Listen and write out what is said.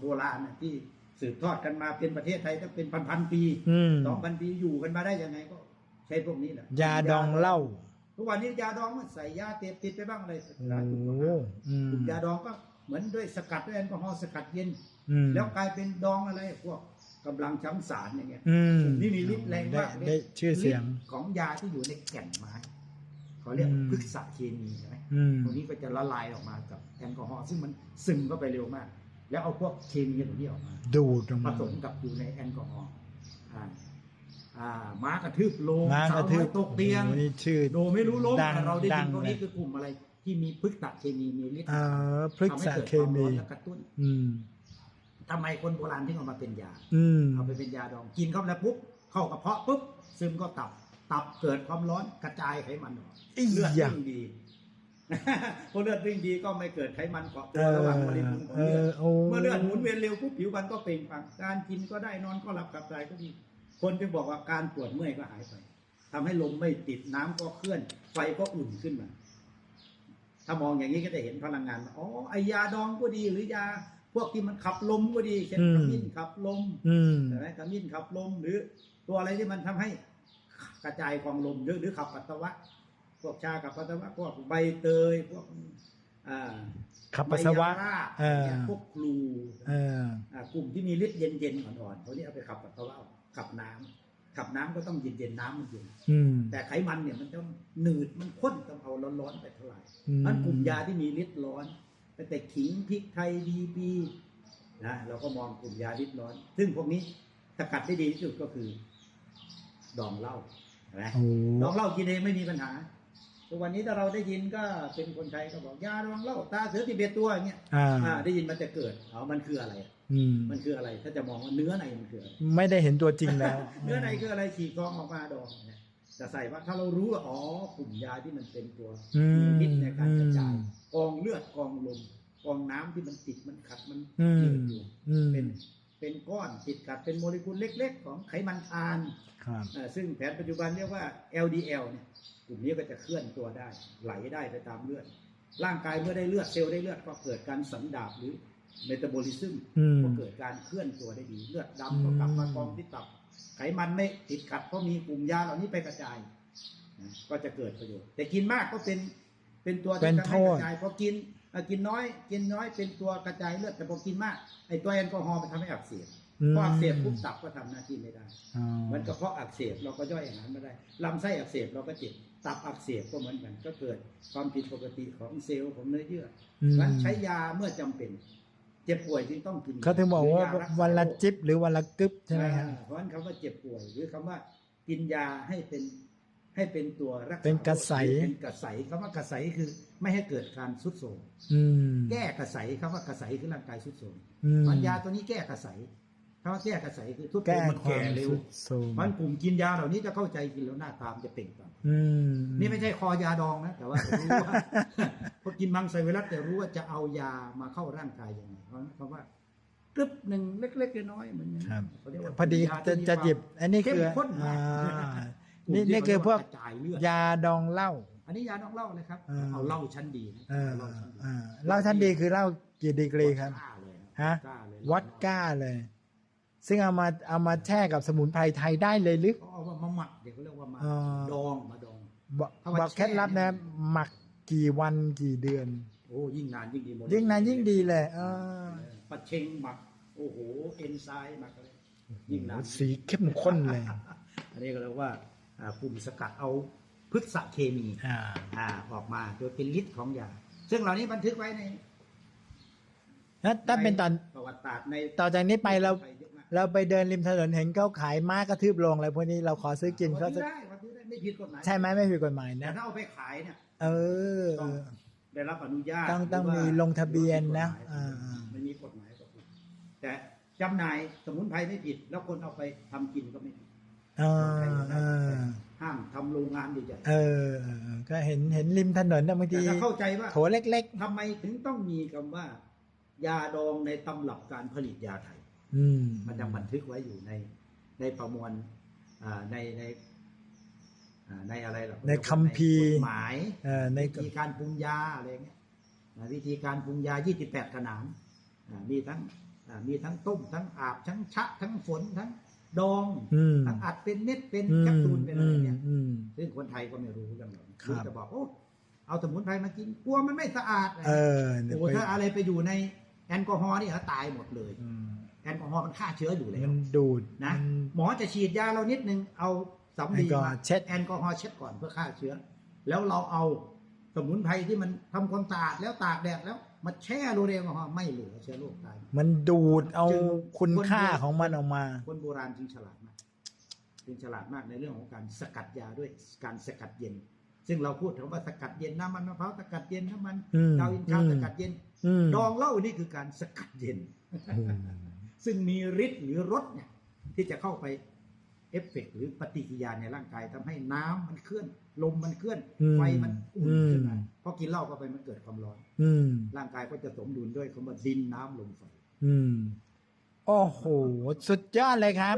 โบราณน่ะที่สืบทอดกันมาเป็นประเทศไทยตั้งเป็นพันๆปีอืม สองพันปีอยู่กันมาได้ยังไงก็ ใช้พวกนี้แหละยาดองเหล้าทุกวันนี้ยาดองมันใส่ยาเสพติดไปบ้างอะไรโอ้ร้านถูกโหต้องห้ามอืมกลุ่มยาดองก็เหมือนด้วยสกัดด้วยแอลกอฮอล์สกัดเย็น อืมแล้วกลายเป็นดองอะไรพวกกำลังช้ำสารอย่างเงี้ย อืมนี่มีฤทธิ์แรงมากได้ได้ชื่อเสียง ฤทธิ์ของยาที่อยู่ในแก่นไม้เขาเรียกอืม พฤกษเคมีใช่ไหมอืม ตรงนี้ก็จะละลายออกมากับแอลกอฮอล์ซึ่งมันซึมเข้าไปเร็วมาก แล้วเอาพวกเคมีตรงนี้ออกมาดูดลงผมาสมกับอยู่ในแอลกอฮอล์อ่าอ่าม้ากระทืบโลงม้ากระทืบสาวน้อยตกเตียง โอ้โหนี่ชื่อ โดไม่รู้ล้มดังแต่เราได้ดัยิงนพวกเลนี้ยคือกลุ่มอะไร ที่มีพฤกษเคมีมีฤทธิ์เอ่อพฤกทำให้ษเกิดเคความร้มี อนและกระตุ้นอืม ทำไมคนโบราณถึงเอามาเป็นยา อืม เอาไปเป็นยาดองกินเข้าไปแล้วปุ๊บเข้ากระเพาะปุ๊บซึมก็ตับ ตับเกิดความร้อนกระจายไขมันออกอีเลือดหยาวิ่งดี พอเลือดวิ่งดีก็ไม่เกิดไขมันเกาะตัเอวอระหว่างบริบูรณ์ของเอเลืออดโอ้เมื่อเลือดหมุนเวียนเร็วปุ๊บผิวพรรณก็เปล่งปลั่งการกินก็ได้นอนก็หลับขับถ่ายก็ดี คนที่บอกว่าการปวดเมื่อยก็หายไปทำให้ลมไม่ติดน้ำก็เคลื่อน ไฟก็อุ่นขึ้นมา ถ้ามองอย่างนี้ก็จะเห็นพลังงานว่าอ๋อไอยาดองก็ดีหรือยาพวกที่มันขับลมก็ดีเช่นขมิ้นขับลมอืมใช่ไหมขมิ้นขับลมหรือ ตัวอะไรที่มันทำให้กระจายความลมหรือหรือขับปัสสาวะ พวกชากับปัสสาวะพวกใบเตยพวกอ่าขับปัสสาวะใบยาเออเนี่ยพวกครูเออ อ่ากลุ่มที่มีฤทธิ์เย็นๆอ่อนๆเขาเนี่ยเอาไปขับปัสสาวะออกขับน้ำขับน้ำก็ต้องเย็นๆน้ำมันเย็นอืมแต่ไขมันเนี่ยมันต้องหนืดมันข้นต้องเอาร้อนๆไปเท่าไหร่อืมมันกลุ่มยาที่มีฤทธิ์ร้อนตั้งแต่ขิงพริกไทยดีปีนะเราก็มองกลุ่มยาฤทธิ์ร้อน ซึ่งพวกนี้สกัดได้ดีที่สุดก็คือ ดองเหล้าเห็นไหมโอ้ดองเหล้ากินเองไม่มีปัญหาทุก วันนี้ถ้าเราได้ยินก็เป็นคนไทยก็บอกยาดองเหล้าตาเสือติเบตตัวอย่างเงี้ยอ่า อ่าได้ยินมันจะเกิดเอามันคืออะไรอืม มันคืออะไร ถ้าจะมองว่าเนื้อในมันคืออะไร ไม่ได้เห็นตัวจริงแล้ว เนื้อในคืออะไรฉีกกรองออกมาดองเนี่ยจะใส่ว่าถ้าเรารู้ว่าอ๋อกลุ่มยาที่มันเป็นตัวอืมมีฤทธิ์ในการกระจาย อืม กองเลือดกองลมกองน้ำที่มันติดมันขัดมันอืมหนืดอยู่อืม เป็น เป็นก้อนติดขัดเป็นโมเลกุลเล็ก ๆ ของไขมันทานครับเอ่อซึ่งแผนปัจจุบันเรียกว่า LDL เนี่ยกลุ่มนี้ก็จะเคลื่อนตัวได้ ไหลได้ไปตามเลือด ร่างกายเมื่อได้เลือดเซลล์ได้เลือดก็เกิดการสันดาบหรือเมตาบอลิซึมอืมก็เกิดการเคลื่อนตัวได้ดีเลือดดำก็กลับมากองที่ตับไขมันไม่ติดขัดเพราะมีกลุ่มยาเหล่านี้ไปกระจายนะก็จะเกิดประโยชน์ แต่กินมากก็เป็นเป็นตัวเป็ที่นทำให้โทษกระจายพอกินเอ่อ กินน้อยกินน้อยเป็นตัวกระจายเลือดแต่พอกินมากไอตัวแอลกอฮอล์มันทำให้อักเสบพออักเสบปุ๊บตับก็ทำหน้าที่ไม่ได้อ๋อเหมือนกระเพาะอักเสบเราก็ย่อยอาหารไม่ได้ลำไส้อักเสบเราก็เจ็บตับอักเสบก็เหมือนกัน ก็เกิดความผิดปกติของเซลล์ของเนื้อเยื่ออืมอนั้นใช้ยาเมื่อจำเป็น เจ็บป่วยจึงต้องกินเขาถึงบอกว่าหรืยรักษาวันละโรคจิบหรือวันละกึบใช่ไหมครับอ่าเพราะฉะนั้นคำว่าเจ็บป่วยหรือคำว่ากินยาให้เป็น ให้เป็นตัวรักษาเป็นกระใสหรือเป็นกระใสคำว่ากระใสคือไม่ให้เกิดการสุดโทรมอืมแก้กระใสคำว่ากระใสคือร่างกายสุดโทรมอืมมันยาตัวนี้แก้กระใสคำว่าแก้กระใสคือทุกแก้มันควาแก่มเร็วสุดโทรม มันกลุ่มกินยาเหล่านี้จะเข้าใจกินแล้วหน้าตามนจะเปล่งปลั่งอืม นี่ไม่ใช่คอยาดองนะ แต่ว่ารู้ว่า พอกินมังสวิรัตแต่รู้ว่าจะเอายามาเข้าร่างกายยังไงเพราะเพราะว่ากรึบหนึ่งเล็กๆน้อยๆเหมือนอย่างคนั้รับนเขาเรียกว่าพอดียาจะที่มีจะหยิบความอันนี้คือเข้มข้นมากอ่าลุ่ม นี่ที่นี่คือพวกเรียากระจายเลือดยาดองเหล้า อันนี้ยาดองเหล้าเลยครับ เออ เอาเหล้าชั้นดีนะเออเหล้าชั้นดีอ่าเหล้าชั้นดีคือเหล้ากี่ดีกรีครับ วอดก้าเลยนฮะ วอดก้าเลย วอดก้าเลย ซึ่งเอามาเอามาแช่กับสมุนไพรไทยได้เลยหรือ เขาเอามาหมักเดี๋ยวเขาเรียกว่ามาอ๋อ ดองมาดอง บอกเอามาบอกเคล็ดลับแช่นะ หมักกี่วันกี่เดือน โอ้ยิ่งนานยิ่งดีหมดยิ่งนานยิ่งดีเลยเออปัดเชงหมัก โอ้โหเอนไซม์หมักอะไรยิ่งนานสีเข้มข้นเลย อันนี้ก็เรียกว่าอ่า กลุ่มสกัดเอาพฤกษเคมีอ่าอ่าออกมาโดยเป็นฤทธิ์ของยา ซึ่งเหล่านี้บันทึกไว้ในแล้วถ้าเป็นตอนประวัติศาสตร์ในต่อจากนี้ไปเราไทยเยอะมากเราไปเดินริมถนนเห็นเขาขายม้ากระทืบลงอะไรพวกนี้เราขอซื้อกินวัเขานจะนี้ได้วันนี้ได้ไม่ผิดกฎหมายใช่ไหมไม่ผิดกฎหมายแต่นะถ้าเอาไปขายเนี่ยเออต้องได้รับอนุญาตต้องต้องหรืว่ามีลงทะเบียนนะหรืออ่าว่าผิดกฎหมายไม่มีกฎหมายก็ผิดแต่จำหน่ายสมุนไพรไม่ผิด แล้วคนเอาไปทำกินก็ไม่ผิดานใหญ่เออเออ ก็เห็นเห็นริมถนนนะบางๆแต่ทีถ้าเข้าใจว่าโถเล็กทำไมถึงต้องมีคำว่า ยาดองในตำรับการผลิตยาไทยๆอืมมันยังบันทึกไว้อยู่ในในประมวลอ่าในในอ่าในอะไรหรอในคัมภีร์กฎหมายเออในวิธีการปรุงยาอะไรเงี้ยอ่าวิธีการปรุงยา 28 ขนานอ่ามีทั้งอ่ามีทั้งต้มทั้งอาบทั้งชะ ทั้งฝนทั้ง ดองอืมทั้งอัดเป็นเม็ดเป็นอืมแคปซูลเป็นอะไรเนี่ยอืมซึ่งคนไทยก็ไม่รู้เรื่องเหล่านี้ครับรู้แต่บอกโอ้เอาสมุนไพรมากินกลัวมันไม่สะอาดเออเนี่ยโอ้ไปถ้าอะไรไปอยู่ในแอลกอฮอล์นี่เขาตายหมดเลยอืมแอลกอฮอล์มันฆ่าเชื้ออยู่แล้วมันดูดนะมัหมอจะฉีดยาเรานิดนึงเอาสำลีแอลกอฮอล์มาเช็ดแอลกอฮอล์เช็ดก่อนเพื่อฆ่าเชื้อ แล้วเราเอาสมุนไพรที่มันทำความสะอาดแล้วตากแดดแล้ว มาแช่โรเรลกอฮอล์ไม่เหลือเชื้อโรคตาย มันดูดเอาจึง คุณค่าคนเดียวของมันออกมา คนโบราณจึงฉลาดมากจึงฉลาดมากในเรื่องของการสกัดยาด้วยการสกัดเย็น ซึ่งเราพูดถึงว่าสกัดเย็นน้ำมันมะพร้าวสกัดเย็นน้ำมันอืมดาวอินทราอืม สกัดเย็น อืมดองเหล้านี่คือการสกัดเย็น อืมซึ่งมีฤทธิ์หรือรสเนี่ยที่จะเข้าไป เอฟเฟกต์หรือปฏิกิริยาในร่างกายทำให้น้ำมันเคลื่อน ลมมันเคลื่อน ไฟมันอุ่นขึ้นมาพอกินเหล้าเข้าไปมันเกิดความร้อน อืมร่างกายก็จะสมดุลด้วยคำว่าดินน้ำลมไฟอืมโอ้โห สุดยอดเลยครับ